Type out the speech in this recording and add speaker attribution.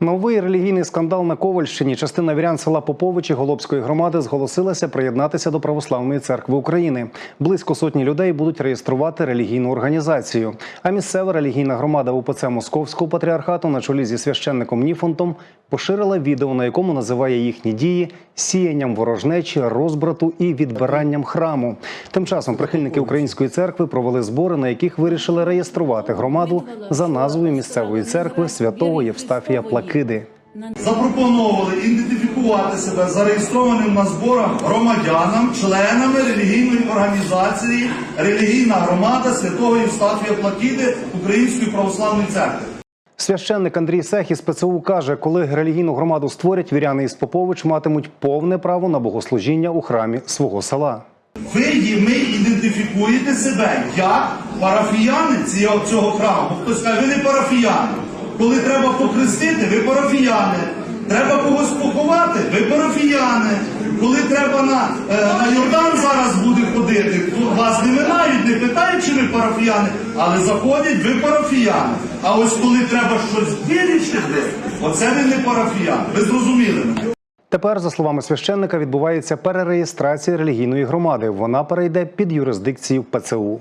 Speaker 1: Новий релігійний скандал на Ковальщині. Частина вірян села Поповичі Голобської громади зголосилася приєднатися до Православної церкви України. Близько сотні людей будуть реєструвати релігійну організацію. А місцева релігійна громада УПЦ Московського патріархату на чолі зі священником Ніфонтом поширила відео, на якому називає їхні дії сіянням ворожнечі, розбрату і відбиранням храму. Тим часом прихильники української церкви провели збори, на яких вирішили реєструвати громаду за назвою місцевої церкви святого Євстафія Плакиди.
Speaker 2: запропонували ідентифікувати себе зареєстрованим на зборах громадянам, членами релігійної організації Релігійна громада Святого Євстафія Плакіди Української православної церкви.
Speaker 1: Священник Андрій Сех із ПЦУ каже, коли релігійну громаду створять, віряни із Попович матимуть повне право на богослужіння у храмі свого села.
Speaker 2: Ви ми ідентифікуєте себе як парафіяни цього храму. Хтось каже, ви не парафіяни. Коли треба покрестити, ви парафіяни. Треба когось поховати, ви парафіяни. Коли треба на, е, на Йордан зараз буде ходити, вас не минають, не питають, чи ви парафіяни, але заходять, ви парафіяни. А ось коли треба щось вирішити, оце ви не парафіяни. Ви зрозуміли?
Speaker 1: Тепер, за словами священника, відбувається перереєстрація релігійної громади. Вона перейде під юрисдикцію ПЦУ.